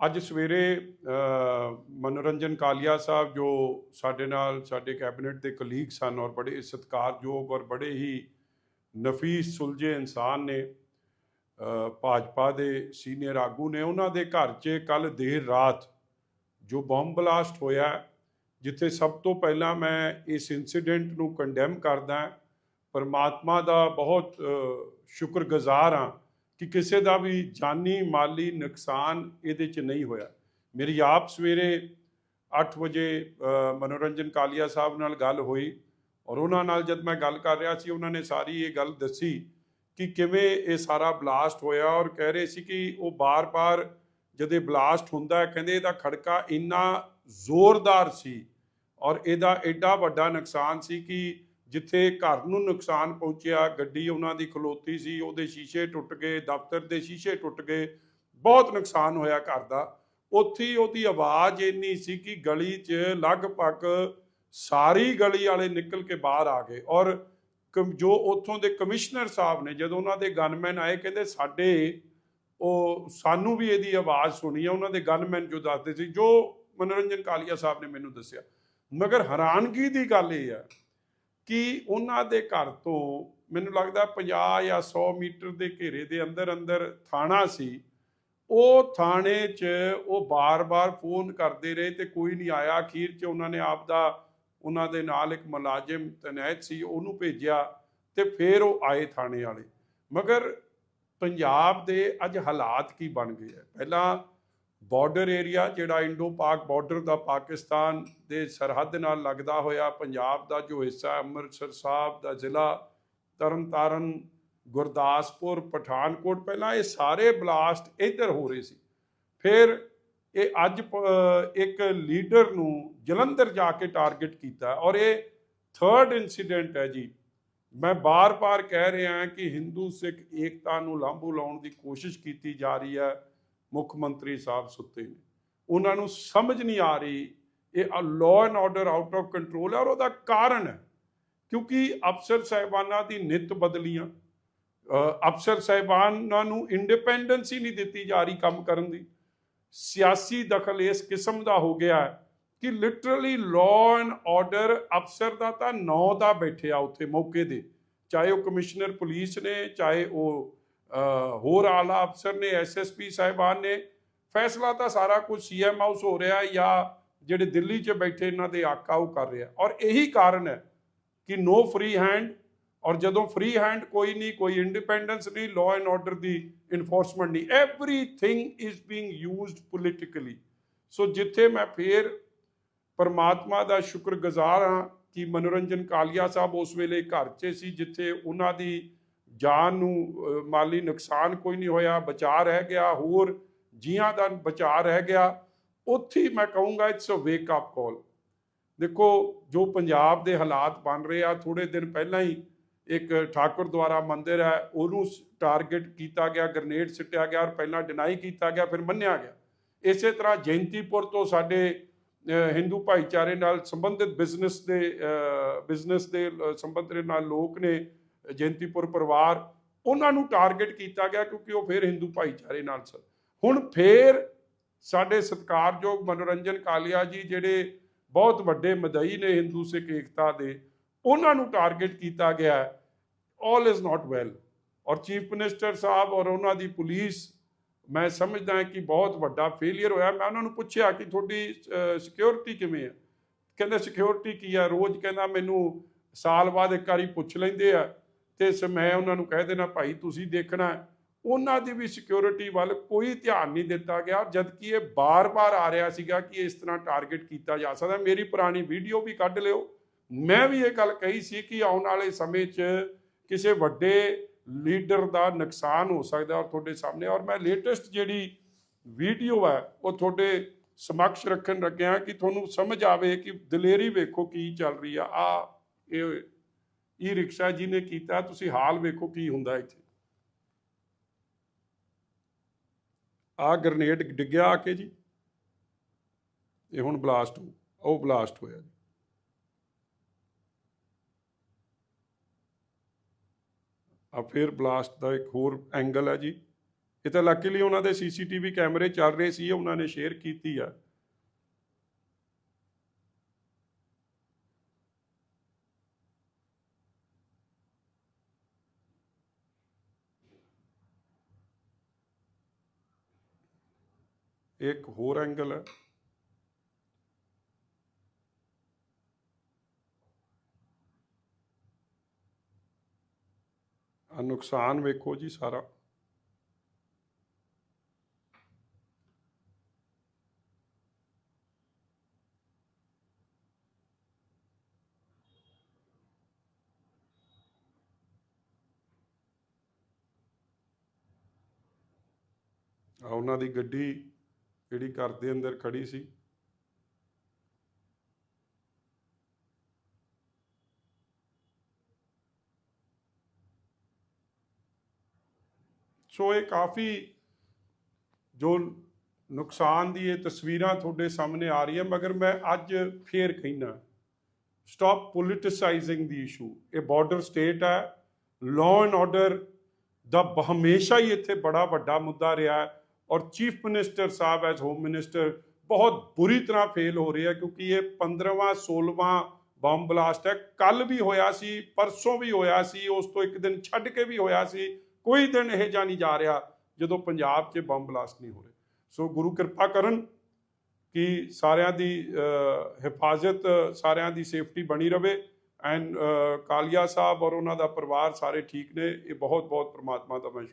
ਅੱਜ ਸਵੇਰੇ ਮਨੋਰੰਜਨ ਕਾਲੀਆ ਸਾਹਿਬ, ਜੋ ਸਾਡੇ ਨਾਲ ਸਾਡੇ ਕੈਬਨਿਟ ਦੇ ਕਲੀਗ ਸਨ ਔਰ ਬੜੇ ਸਤਿਕਾਰਯੋਗ ਔਰ ਬੜੇ ਹੀ ਨਫੀਸ, ਸੁਲਝੇ ਇਨਸਾਨ ਨੇ ਭਾਜਪਾ ਦੇ ਸੀਨੀਅਰ ਆਗੂ ਨੇ, ਉਹਨਾਂ ਦੇ ਘਰ 'ਚ ਕੱਲ ਦੇਰ ਰਾਤ ਜੋ ਬੰਬ ਬਲਾਸਟ ਹੋਇਆ, ਜਿੱਥੇ ਸਭ ਤੋਂ ਪਹਿਲਾਂ ਮੈਂ ਇਸ ਇਨਸੀਡੈਂਟ ਨੂੰ ਕੰਡੈਮ ਕਰਦਾ, ਪਰਮਾਤਮਾ ਦਾ ਬਹੁਤ ਸ਼ੁਕਰਗੁਜ਼ਾਰ ਹਾਂ ਕਿ ਕਿਸੇ ਦਾ ਵੀ ਜਾਨੀ ਮਾਲੀ ਨੁਕਸਾਨ ਇਹਦੇ 'ਚ ਨਹੀਂ ਹੋਇਆ। ਮੇਰੀ ਆਪ ਸਵੇਰੇ 8 ਵਜੇ ਮਨੋਰੰਜਨ ਕਾਲੀਆ ਸਾਹਿਬ ਨਾਲ ਗੱਲ ਹੋਈ ਔਰ ਉਹਨਾਂ ਨਾਲ ਜਦ ਮੈਂ ਗੱਲ ਕਰ ਰਿਹਾ ਸੀ, ਉਹਨਾਂ ਨੇ ਸਾਰੀ ਇਹ ਗੱਲ ਦੱਸੀ ਕਿ ਕਿਵੇਂ ਇਹ ਸਾਰਾ ਬਲਾਸਟ ਹੋਇਆ ਔਰ ਕਹਿ ਰਹੇ ਸੀ ਕਿ ਉਹ ਬਾਰ-ਬਾਰ ਜਦੇ ਬਲਾਸਟ ਹੁੰਦਾ ਕਹਿੰਦੇ ਇਹਦਾ ਖੜਕਾ ਇੰਨਾ ਜ਼ੋਰਦਾਰ ਸੀ ਔਰ ਇਹਦਾ ਐਡਾ ਵੱਡਾ ਨੁਕਸਾਨ ਸੀ ਕਿ ਜਿੱਥੇ ਘਰ ਨੂੰ ਨੁਕਸਾਨ ਪਹੁੰਚਿਆ, ਗੱਡੀ ਉਹਨਾਂ ਦੀ ਖਲੋਤੀ ਸੀ, ਉਹਦੇ ਸ਼ੀਸ਼ੇ ਟੁੱਟ ਗਏ, ਦਫ਼ਤਰ ਦੇ ਸ਼ੀਸ਼ੇ ਟੁੱਟ ਗਏ, ਬਹੁਤ ਨੁਕਸਾਨ ਹੋਇਆ ਘਰ ਦਾ। ਉੱਥੇ ਉਹਦੀ ਆਵਾਜ਼ ਇੰਨੀ ਸੀ ਕਿ ਗਲੀ 'ਚ ਲਗਭਗ ਸਾਰੀ ਗਲੀ ਵਾਲੇ ਨਿਕਲ ਕੇ ਬਾਹਰ ਆ ਗਏ ਔਰ ਕਮ- ਜੋ ਉੱਥੋਂ ਦੇ ਕਮਿਸ਼ਨਰ ਸਾਹਿਬ ਨੇ, ਜਦੋਂ ਉਹਨਾਂ ਦੇ ਗਨਮੈਨ ਆਏ, ਕਹਿੰਦੇ ਸਾਡੇ ਉਹ ਸਾਨੂੰ ਵੀ ਇਹਦੀ ਆਵਾਜ਼ ਸੁਣੀ ਆ, ਉਹਨਾਂ ਦੇ ਗਨਮੈਨ ਜੋ ਦੱਸਦੇ ਸੀ, ਜੋ ਮਨੋਰੰਜਨ ਕਾਲੀਆ ਸਾਹਿਬ ਨੇ ਮੈਨੂੰ ਦੱਸਿਆ। ਮਗਰ ਹੈਰਾਨਗੀ ਦੀ ਗੱਲ ਇਹ ਆ ਕਿ ਉਹਨਾਂ ਦੇ ਘਰ ਤੋਂ ਮੈਨੂੰ ਲੱਗਦਾ 50 ਜਾਂ 100 ਮੀਟਰ ਦੇ ਘੇਰੇ ਦੇ ਅੰਦਰ ਅੰਦਰ ਥਾਣਾ ਸੀ। ਉਹ ਥਾਣੇ 'ਚ ਉਹ ਬਾਰ-ਬਾਰ ਫੋਨ ਕਰਦੇ ਰਹੇ ਤੇ ਕੋਈ ਨਹੀਂ ਆਇਆ। ਅਖੀਰ 'ਚ ਉਹਨਾਂ ਨੇ ਆਪ ਦਾ ਉਹਨਾਂ ਦੇ ਨਾਲ ਇੱਕ ਮੁਲਾਜ਼ਮ ਤੈਨਾਤ ਸੀ, ਉਹਨੂੰ ਭੇਜਿਆ ਤੇ ਫਿਰ ਉਹ ਆਏ ਥਾਣੇ ਵਾਲੇ। ਮਗਰ ਪੰਜਾਬ ਦੇ ਅੱਜ ਹਾਲਾਤ ਕੀ ਬਣ ਗਏ ਹੈ? ਪਹਿਲਾਂ ਬਾਰਡਰ ਏਰੀਆ ਜਿਹੜਾ ਇੰਡੋ ਪਾਕ ਬਾਰਡਰ ਦਾ ਪਾਕਿਸਤਾਨ ਦੇ ਸਰਹੱਦ ਨਾਲ ਲੱਗਦਾ ਹੋਇਆ ਪੰਜਾਬ ਦਾ ਜੋ ਹਿੱਸਾ ਹੈ, ਅੰਮ੍ਰਿਤਸਰ ਸਾਹਿਬ ਦਾ ਜ਼ਿਲ੍ਹਾ ਤਰਨਤਾਰਨ ਗੁਰਦਾਸਪੁਰ ਪਠਾਨਕੋਟ ਪਹਿਲਾਂ ਇਹ ਸਾਰੇ ਬਲਾਸਟ ਇੱਧਰ ਹੋ ਰਹੇ ਸੀ। ਫਿਰ ਇਹ ਅੱਜ ਪ- ਇੱਕ ਲੀਡਰ ਨੂੰ ਜਲੰਧਰ ਜਾ ਕੇ ਟਾਰਗੇਟ ਕੀਤਾ ਔਰ ਇਹ ਥਰਡ ਇਨਸੀਡੈਂਟ ਹੈ ਜੀ। ਮੈਂ ਬਾਰ-ਬਾਰ ਕਹਿ ਰਿਹਾ ਕਿ ਹਿੰਦੂ ਸਿੱਖ ਏਕਤਾ ਨੂੰ ਲਾਂਭੂ ਲਾਉਣ ਦੀ ਕੋਸ਼ਿਸ਼ ਕੀਤੀ ਜਾ ਰਹੀ ਹੈ। ਮੁੱਖ ਮੰਤਰੀ ਸਾਹਿਬ ਸੁੱਤੇ ਨੇ। ਉਹਨਾਂ ਨੂੰ ਸਮਝ ਨਹੀਂ ਆ ਰਹੀ ਇਹ law and order out of control ਹੈ ਔਰ ਉਹਦਾ ਕਾਰਨ ਹੈ। ਕਿਉਂਕਿ ਅਫਸਰ ਸਾਹਿਬਾਨਾਂ ਦੀ ਨਿਤ ਬਦਲੀਆਂ ਅ, ਅਫਸਰ ਸਾਹਿਬਾਨਾਂ ਨੂੰ ਇੰਡੀਪੈਂਡੈਂਸ ਹੀ ਨਹੀਂ ਦਿੱਤੀ ਜਾ ਰਹੀ ਕੰਮ ਕਰਨ ਦੀ। ਸਿਆਸੀ ਦਖਲ ਇਸ ਕਿਸਮ ਦਾ ਹੋ ਗਿਆ ਹੈ ਕਿ ਲਿਟਰਲੀ ਲਾਅ ਐਂਡ ਆਰਡਰ ਅਫਸਰ ਦਾ ਤਾਂ ਨੌ ਦਾ ਬੈਠਿਆ ਉੱਥੇ ਮੌਕੇ ਦੇ। ਚਾਹੇ ਉਹ ਕਮਿਸ਼ਨਰ ਪੁਲਿਸ ਨੇ ਚਾਹੇ ਉਹ ਹੋਰ ਆਲਾ ਅਫਸਰ ਨੇ ਐਸਐਸਪੀ ਸਾਹਿਬਾਨ ਨੇ, ਫੈਸਲਾ ਤਾਂ ਸਾਰਾ ਕੁਝ ਸੀਐਮ ਹਾਊਸ ਹੋ ਰਿਹਾ ਜਾਂ ਜਿਹੜੇ ਦਿੱਲੀ 'ਚ ਬੈਠੇ ਇਹਨਾਂ ਦੇ ਆਕਾ ਉਹ ਕਰ ਰਿਹਾ। ਔਰ ਇਹੀ ਕਾਰਨ ਹੈ ਕਿ ਨੋ ਫ੍ਰੀ ਹੈਂਡ ਔਰ ਜਦੋਂ ਫ੍ਰੀ ਹੈਂਡ ਕੋਈ ਨਹੀਂ, ਕੋਈ ਇੰਡੀਪੈਂਡੈਂਸ ਨਹੀਂ ਲਾਅ ਐਂਡ ਆਰਡਰ ਦੀ ਇਨਫੋਰਸਮੈਂਟ ਨਹੀਂ everything is being used politically so ਜਿੱਥੇ ਮੈਂ ਫੇਰ ਪਰਮਾਤਮਾ ਦਾ ਸ਼ੁਕਰਗੁਜ਼ਾਰ ਹਾਂ ਕਿ ਮਨੋਰੰਜਨ ਕਾਲੀਆ ਸਾਹਿਬ ਉਸ ਵੇਲੇ ਘਰ 'ਚ ਸੀ, ਜਿੱਥੇ ਉਹਨਾਂ ਦੀ ਜਾਨ ਨੂੰ ਮਾਲੀ ਨੁਕਸਾਨ ਕੋਈ ਨਹੀਂ ਹੋਇਆ ਬਚਾਅ ਰਹਿ ਗਿਆ, ਹੋਰ ਜੀਆਂ ਦਾ ਬਚਾਅ ਰਹਿ ਗਿਆ। ਉੱਥੇ ਮੈਂ ਕਹੂੰਗਾ ਇਟਸ ਅ ਵੇਕ ਅਪ ਕਾਲ ਦੇਖੋ, ਜੋ ਪੰਜਾਬ ਦੇ ਹਾਲਾਤ ਬਣ ਰਹੇ ਆ ਥੋੜੇ ਦਿਨ ਪਹਿਲਾਂ ਹੀ ਇੱਕ ਠਾਕੁਰ ਦੁਆਰਾ ਮੰਦਿਰ ਹੈ, ਉਹਨੂੰ ਟਾਰਗੇਟ ਕੀਤਾ ਗਿਆ ਗ੍ਰਨੇਡ ਸਿੱਟਿਆ ਗਿਆ ਔਰ ਪਹਿਲਾਂ ਡਿਨਾਈ ਕੀਤਾ ਗਿਆ, ਫਿਰ ਮੰਨਿਆ ਗਿਆ। ਇਸੇ ਤਰ੍ਹਾਂ ਜੈਂਤੀਪੁਰ ਤੋਂ ਸਾਡੇ ਹਿੰਦੂ ਭਾਈਚਾਰੇ ਨਾਲ ਸੰਬੰਧਿਤ ਬਿਜ਼ਨਸ ਦੇ ਬਿਜ਼ਨਸ ਦੇ ਸੰਬੰਧ ਨਾਲ ਲੋਕ ਨੇ ਜੈਂਤੀਪੁਰ ਪਰਿਵਾਰ, ਉਹਨਾਂ ਨੂੰ ਟਾਰਗੇਟ ਕੀਤਾ ਗਿਆ ਕਿਉਂਕਿ ਉਹ ਫਿਰ ਹਿੰਦੂ ਭਾਈਚਾਰੇ ਨਾਲ ਸਨ। ਹੁਣ ਫਿਰ ਸਾਡੇ ਸਤਿਕਾਰਯੋਗ ਮਨੋਰੰਜਨ ਕਾਲੀਆ ਜੀ ਜਿਹੜੇ ਬਹੁਤ ਵੱਡੇ ਮਦਈ ਨੇ ਹਿੰਦੂ ਸਿੱਖ ਏਕਤਾ ਦੇ, ਉਹਨਾਂ ਨੂੰ ਟਾਰਗੇਟ ਕੀਤਾ ਗਿਆ ਆਲ ਇਜ਼ ਨਾਟ ਵੈਲ ਔਰ ਚੀਫ ਮਿਨਿਸਟਰ ਸਾਹਿਬ ਔਰ ਉਹਨਾਂ ਦੀ ਪੁਲਿਸ, ਮੈਂ ਸਮਝਦਾ ਹਾਂ ਕਿ ਬਹੁਤ ਵੱਡਾ ਫੇਲਿਅਰ ਹੋਇਆ। ਮੈਂ ਉਹਨਾਂ ਨੂੰ ਪੁੱਛਿਆ ਕਿ ਤੁਹਾਡੀ ਸਿਕਿਉਰਿਟੀ ਕਿਵੇਂ ਹੈ? ਕਹਿੰਦੇ ਸਿਕਿਉਰਿਟੀ ਕੀ ਹੈ? ਰੋਜ਼ ਕਹਿੰਦਾ ਮੈਨੂੰ ਸਾਲ ਬਾਅਦ ਇੱਕ ਵਾਰੀ ਪੁੱਛ ਲੈਂਦੇ ਆ। ਤੇ ਸ- ਮੈਂ ਉਹਨਾਂ ਨੂੰ ਕਹਿ ਦੇਣਾ, ਭਾਈ, ਤੁਸੀਂ ਦੇਖਣਾ ਉਹਨਾਂ ਦੀ ਵੀ ਸਿਕਿਉਰਿਟੀ ਵੱਲ ਕੋਈ ਧਿਆਨ ਨਹੀਂ ਦਿੱਤਾ ਗਿਆ, ਜਦਕਿ ਇਹ ਬਾਰ-ਬਾਰ ਆ ਰਿਹਾ ਸੀਗਾ ਕਿ ਇਸ ਤਰ੍ਹਾਂ ਟਾਰਗੇਟ ਕੀਤਾ ਜਾ ਸਕਦਾ। ਮੇਰੀ ਪੁਰਾਣੀ ਵੀਡੀਓ ਵੀ ਕੱਢ ਲਿਓ। ਮੈਂ ਵੀ ਇਹ ਗੱਲ ਕਹੀ ਸੀ ਕਿ ਆਉਣ ਵਾਲੇ ਸਮੇਂ 'ਚ ਕਿਸੇ ਵੱਡੇ ਲੀਡਰ ਦਾ ਨੁਕਸਾਨ ਹੋ ਸਕਦਾ ਔਰ ਤੁਹਾਡੇ ਸਾਹਮਣੇ, ਔਰ ਮੈਂ ਲੇਟੈਸਟ ਜਿਹੜੀ ਵੀਡੀਓ ਹੈ, ਉਹ ਤੁਹਾਡੇ ਸਮਕਸ਼ ਰੱਖਣ ਲੱਗਿਆ ਕਿ ਤੁਹਾਨੂੰ ਸਮਝ ਆਵੇ ਕਿ ਦਲੇਰੀ ਵੇਖੋ ਕੀ ਚੱਲ ਰਹੀ ਆ। ਆ, ਇਹ ਈ ਰਿਕਸ਼ਾ ਜੀ ਨੇ ਕੀਤਾ, ਤੁਸੀਂ ਹਾਲ ਵੇਖੋ ਕੀ ਹੁੰਦਾ ਇੱਥੇ। ਆ ਗ੍ਰਨੇਡ ਡਿੱਗਿਆ ਆ ਕੇ ਜੀ। ਇਹ ਹੁਣ ਬਲਾਸਟ ਹੋ, ਉਹ ਬਲਾਸਟ ਹੋਇਆ ਜੀ। ਆ ਫਿਰ ਬਲਾਸਟ ਦਾ ਇੱਕ ਹੋਰ ਐਂਗਲ ਹੈ ਜੀ। ਇਹ ਤਾਂ ਲੱਕੀਲੀ ਉਹਨਾਂ ਦੇ ਸੀਸੀਟੀਵੀ ਕੈਮਰੇ ਚੱਲ ਰਹੇ ਸੀ, ਉਹਨਾਂ ਨੇ ਸ਼ੇਅਰ ਕੀਤੀ ਆ। ਇੱਕ ਹੋਰ ਐਂਗਲ ਹੈ। ਆ ਨੁਕਸਾਨ ਵੇਖੋ ਜੀ ਸਾਰਾ। ਆ ਉਹਨਾਂ ਦੀ ਗੱਡੀ ਜਿਹੜੀ ਘਰ ਦੇ ਅੰਦਰ ਖੜੀ ਸੀ? ਸੋ ਇਹ ਕਾਫੀ ਜੋ ਨੁਕਸਾਨ ਦੀ ਇਹ ਤਸਵੀਰਾਂ ਤੁਹਾਡੇ ਸਾਹਮਣੇ ਆ ਰਹੀਆਂ, ਮਗਰ ਮੈਂ ਅੱਜ ਫੇਰ ਕਹਿਣਾ ਸਟਾਪ ਪੋਲਿਟਿਸਾਈਜ਼ਿੰਗ ਦੀ ਇਸ਼ੂ ਇਹ ਬਾਰਡਰ ਸਟੇਟ ਹੈ ਲਾਅ ਐਂਡ ਆਰਡਰ ਦਾ ਹਮੇਸ਼ਾ ਹੀ ਇੱਥੇ ਬੜਾ ਵੱਡਾ ਮੁੱਦਾ ਰਿਹਾ ਹੈ। ਔਰ ਚੀਫ ਮਿਨਿਸਟਰ ਸਾਹਿਬ ਐਜ਼ ਹੋਮ ਮਿਨਿਸਟਰ ਬਹੁਤ ਬੁਰੀ ਤਰ੍ਹਾਂ ਫੇਲ ਹੋ ਰਹੇ ਰਿਹਾ ਕਿਉਂਕਿ ਇਹ 15ਵਾਂ 16ਵਾਂ ਬੰਬ ਬਲਾਸਟ ਹੈ। ਕੱਲ ਵੀ ਹੋਇਆ ਸੀ, ਪਰਸੋਂ ਵੀ ਹੋਇਆ ਸੀ, ਉਸ ਤੋਂ ਇੱਕ ਦਿਨ ਛੱਡ ਕੇ ਵੀ ਹੋਇਆ ਸੀ। ਕੋਈ ਦਿਨ ਇਹ ਜਾ ਨਹੀਂ ਜਾ ਰਿਹਾ ਜਦੋਂ ਪੰਜਾਬ 'ਚ ਬੰਬ ਬਲਾਸਟ ਨਹੀਂ ਹੋ ਰਹੇ। ਸੋ ਗੁਰੂ ਕਿਰਪਾ ਕਰਨ ਕਿ ਸਾਰਿਆਂ ਦੀ ਹਿਫਾਜ਼ਤ, ਸਾਰਿਆਂ ਦੀ ਸੇਫਟੀ ਬਣੀ ਰਵੇ। ਐਂਡ ਕਾਲੀਆ ਸਾਹਿਬ ਔਰ ਉਹਨਾਂ ਦਾ ਪਰਿਵਾਰ ਸਾਰੇ ਠੀਕ ਨੇ। ਇਹ ਬਹੁਤ ਬਹੁਤ ਪ੍ਰਮਾਤਮਾ ਦਾ ਮੈਂ